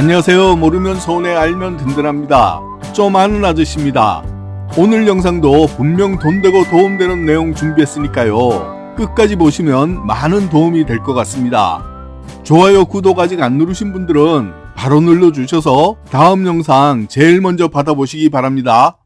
안녕하세요. 모르면 손해 알면 든든합니다. 좀 아는 아저씨입니다. 오늘 영상도 분명 돈 되고 도움되는 내용 준비했으니까요. 끝까지 보시면 많은 도움이 될 것 같습니다. 좋아요, 구독 아직 안 누르신 분들은 바로 눌러주셔서 다음 영상 제일 먼저 받아보시기 바랍니다.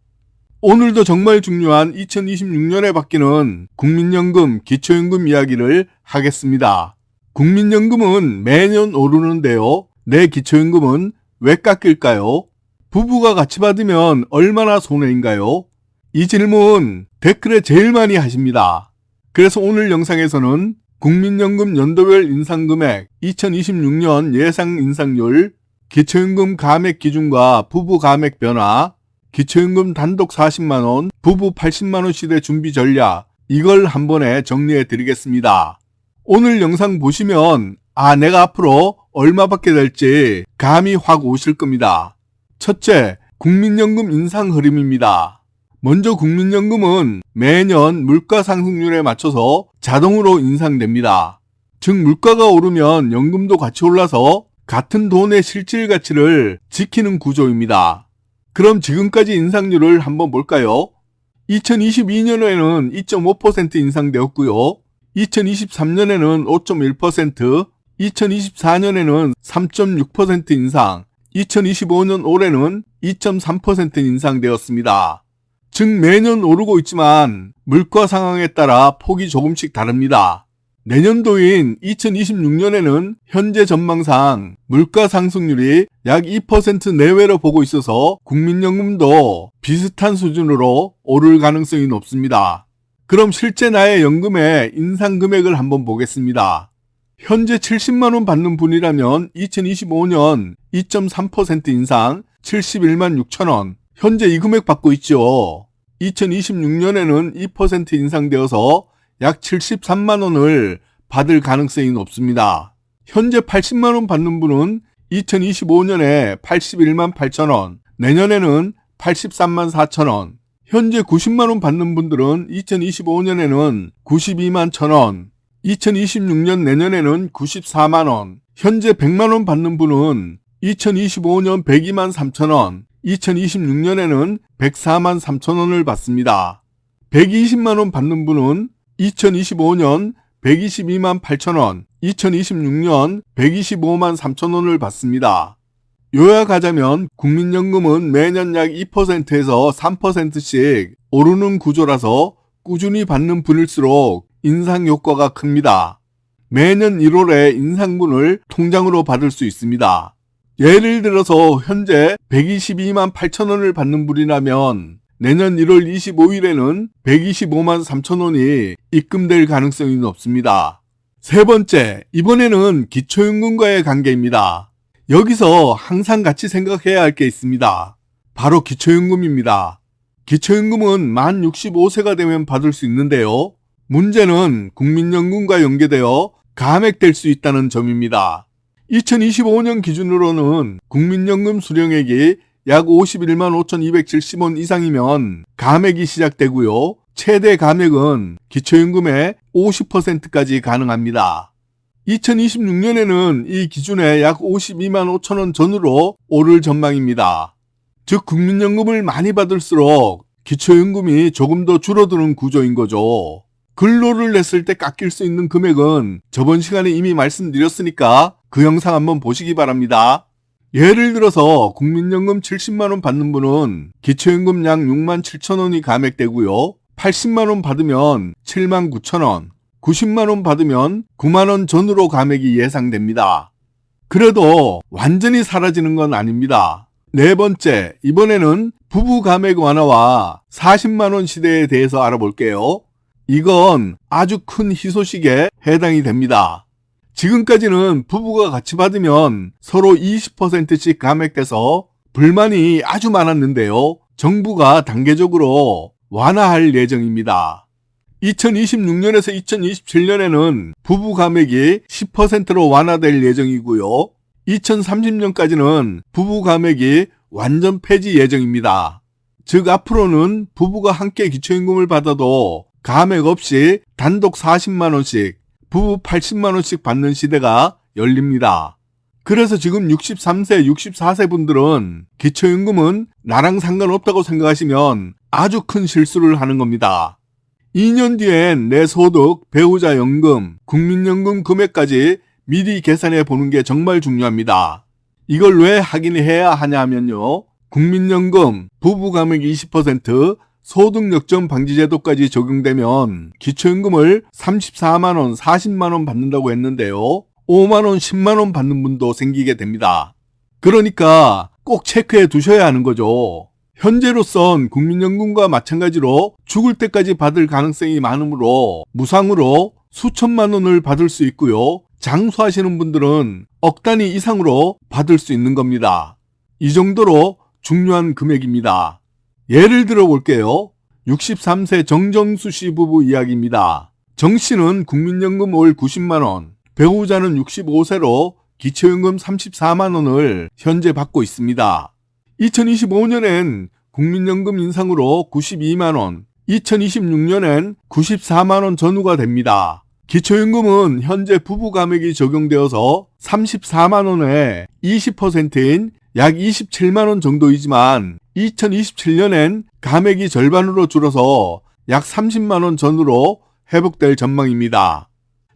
오늘도 정말 중요한 2026년에 바뀌는 국민연금, 기초연금 이야기를 하겠습니다. 국민연금은 매년 오르는데요. 내 기초연금은 왜 깎일까요? 부부가 같이 받으면 얼마나 손해인가요? 이 질문 댓글에 제일 많이 하십니다. 그래서 오늘 영상에서는 국민연금 연도별 인상금액 2026년 예상 인상률, 기초연금 감액 기준과 부부 감액 변화, 기초연금 단독 40만원, 부부 80만원 시대 준비 전략, 이걸 한 번에 정리해 드리겠습니다. 오늘 영상 보시면, 아, 내가 앞으로 얼마 받게 될지 감이 확 오실 겁니다. 첫째, 국민연금 인상 흐름입니다. 먼저 국민연금은 매년 물가 상승률에 맞춰서 자동으로 인상됩니다. 즉, 물가가 오르면 연금도 같이 올라서 같은 돈의 실질 가치를 지키는 구조입니다. 그럼 지금까지 인상률을 한번 볼까요? 2022년에는 2.5% 인상되었고요. 2023년에는 5.1%, 2024년에는 3.6% 인상, 2025년 올해는 2.3% 인상되었습니다. 즉 매년 오르고 있지만 물가 상황에 따라 폭이 조금씩 다릅니다. 내년도인 2026년에는 현재 전망상 물가 상승률이 약 2% 내외로 보고 있어서 국민연금도 비슷한 수준으로 오를 가능성이 높습니다. 그럼 실제 나의 연금의 인상 금액을 한번 보겠습니다. 현재 70만 원 받는 분이라면 2025년 2.3% 인상 71만 6천 원. 현재 이 금액 받고 있죠. 2026년에는 2% 인상되어서 약 73만 원을 받을 가능성이 높습니다. 현재 80만 원 받는 분은 2025년에 81만 8천 원, 내년에는 83만 4천 원, 현재 90만 원 받는 분들은 2025년에는 92만 1천원, 2026년 내년에는 94만 원, 현재 100만 원 받는 분은 2025년 102만 3천 원, 2026년에는 104만 3천 원을 받습니다. 120만 원 받는 분은 2025년 122만 8천 원, 2026년 125만 3천 원을 받습니다. 요약하자면 국민연금은 매년 약 2%에서 3%씩 오르는 구조라서 꾸준히 받는 분일수록 인상 효과가 큽니다. 매년 1월에 인상분을 통장으로 받을 수 있습니다. 예를 들어서 현재 122만 8천 원을 받는 분이라면 내년 1월 25일에는 125만 3천 원이 입금될 가능성이 높습니다. 세 번째, 이번에는 기초연금과의 관계입니다. 여기서 항상 같이 생각해야 할 게 있습니다. 바로 기초연금입니다. 기초연금은 만 65세가 되면 받을 수 있는데요. 문제는 국민연금과 연계되어 감액될 수 있다는 점입니다. 2025년 기준으로는 국민연금 수령액이 약 51만 5,270원 이상이면 감액이 시작되고요. 최대 감액은 기초연금의 50%까지 가능합니다. 2026년에는 이 기준에 약 52만 5천 원 전후로 오를 전망입니다. 즉 국민연금을 많이 받을수록 기초연금이 조금 더 줄어드는 구조인 거죠. 근로를 냈을 때 깎일 수 있는 금액은 저번 시간에 이미 말씀드렸으니까 그 영상 한번 보시기 바랍니다. 예를 들어서 국민연금 70만원 받는 분은 기초연금 약 6만 7천원이 감액되고요. 80만원 받으면 7만 9천원, 90만원 받으면 9만원 전후로 감액이 예상됩니다. 그래도 완전히 사라지는 건 아닙니다. 네 번째, 이번에는 부부 감액 완화와 40만원 시대에 대해서 알아볼게요. 이건 아주 큰 희소식에 해당이 됩니다. 지금까지는 부부가 같이 받으면 서로 20%씩 감액돼서 불만이 아주 많았는데요. 정부가 단계적으로 완화할 예정입니다. 2026년에서 2027년에는 부부 감액이 10%로 완화될 예정이고요. 2030년까지는 부부 감액이 완전 폐지 예정입니다. 즉 앞으로는 부부가 함께 기초임금을 받아도 감액 없이 단독 40만원씩, 부부 80만원씩 받는 시대가 열립니다. 그래서 지금 63세, 64세 분들은 기초연금은 나랑 상관없다고 생각하시면 아주 큰 실수를 하는 겁니다. 2년 뒤엔 내 소득, 배우자 연금, 국민연금 금액까지 미리 계산해 보는 게 정말 중요합니다. 이걸 왜 확인해야 하냐 하면요. 국민연금, 부부감액 20%, 소득역전 방지제도까지 적용되면 기초연금을 34만원, 40만원 받는다고 했는데요. 5만원, 10만원 받는 분도 생기게 됩니다. 그러니까 꼭 체크해 두셔야 하는 거죠. 현재로선 국민연금과 마찬가지로 죽을 때까지 받을 가능성이 많으므로 무상으로 수천만 원을 받을 수 있고요. 장수하시는 분들은 억 단위 이상으로 받을 수 있는 겁니다. 이 정도로 중요한 금액입니다. 예를 들어 볼게요. 63세 정정수 씨 부부 이야기입니다. 정 씨는 국민연금 월 90만원, 배우자는 65세로 기초연금 34만원을 현재 받고 있습니다. 2025년엔 국민연금 인상으로 92만원, 2026년엔 94만원 전후가 됩니다. 기초연금은 현재 부부 감액이 적용되어서 34만원에 20%인 약 27만 원 정도이지만 2027년엔 감액이 절반으로 줄어서 약 30만 원 전후로 회복될 전망입니다.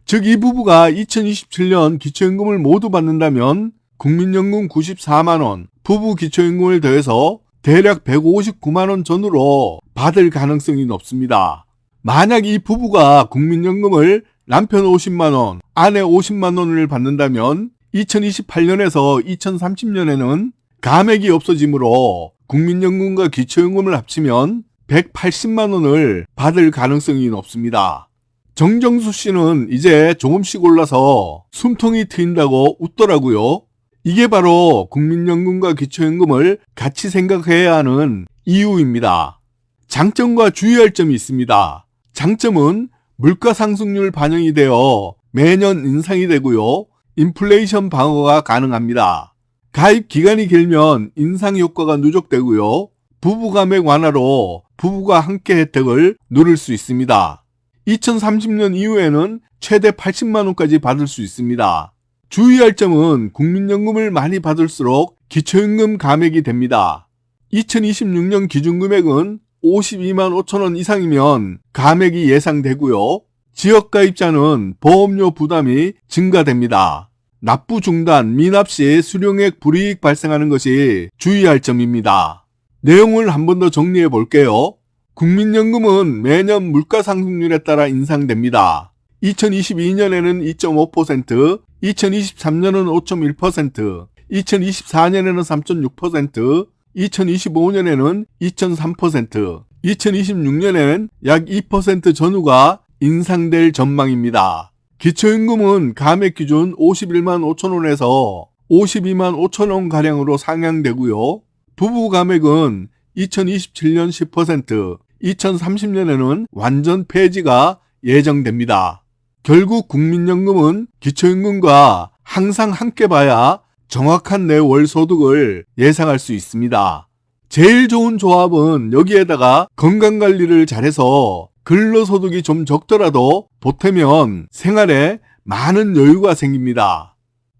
즉 이 부부가 2027년 기초연금을 모두 받는다면 국민연금 94만 원, 부부 기초연금을 더해서 대략 159만 원 전후로 받을 가능성이 높습니다. 만약 이 부부가 국민연금을 남편 50만 원, 아내 50만 원을 받는다면 2028년에서 2030년에는 감액이 없어지므로 국민연금과 기초연금을 합치면 180만 원을 받을 가능성이 높습니다. 정정수 씨는 이제 조금씩 올라서 숨통이 트인다고 웃더라고요. 이게 바로 국민연금과 기초연금을 같이 생각해야 하는 이유입니다. 장점과 주의할 점이 있습니다. 장점은 물가 상승률 반영이 되어 매년 인상이 되고요. 인플레이션 방어가 가능합니다. 가입 기간이 길면 인상 효과가 누적되고요. 부부 감액 완화로 부부가 함께 혜택을 누릴 수 있습니다. 2030년 이후에는 최대 80만 원까지 받을 수 있습니다. 주의할 점은 국민연금을 많이 받을수록 기초연금 감액이 됩니다. 2026년 기준금액은 52만 5천 원 이상이면 감액이 예상되고요. 지역가입자는 보험료 부담이 증가됩니다. 납부 중단, 미납 시 수령액 불이익 발생하는 것이 주의할 점입니다. 내용을 한 번 더 정리해 볼게요. 국민연금은 매년 물가 상승률에 따라 인상됩니다. 2022년에는 2.5%, 2023년은 5.1%, 2024년에는 3.6%, 2025년에는 2.3%, 2026년에는 약2% 전후가 인상될 전망입니다. 기초임금은 감액 기준 51만 5천 원에서 52만 5천 원 가량으로 상향되고요. 부부 감액은 2027년 10%, 2030년에는 완전 폐지가 예정됩니다. 결국 국민연금은 기초임금과 항상 함께 봐야 정확한 내 월 소득을 예상할 수 있습니다. 제일 좋은 조합은 여기에다가 건강관리를 잘해서 근로소득이 좀 적더라도 보태면 생활에 많은 여유가 생깁니다.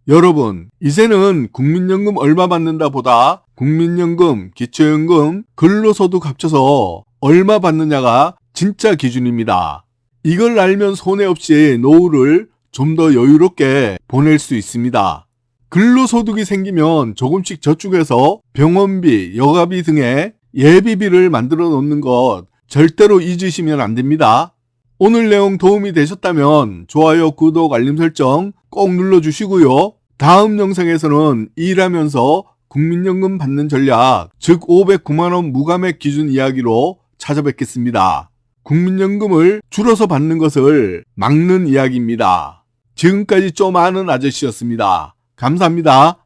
여러분, 이제는 국민연금 얼마 받는다 보다 국민연금, 기초연금, 근로소득 합쳐서 얼마 받느냐가 진짜 기준입니다. 이걸 알면 손해 없이 노후를 좀 더 여유롭게 보낼 수 있습니다. 근로소득이 생기면 조금씩 저축해서 병원비, 여가비 등의 예비비를 만들어 놓는 것 절대로 잊으시면 안 됩니다. 오늘 내용 도움이 되셨다면 좋아요, 구독, 알림 설정 꼭 눌러주시고요. 다음 영상에서는 일하면서 국민연금 받는 전략, 즉 509만원 무감액 기준 이야기로 찾아뵙겠습니다. 국민연금을 줄어서 받는 것을 막는 이야기입니다. 지금까지 좀 아는 아저씨였습니다. 감사합니다.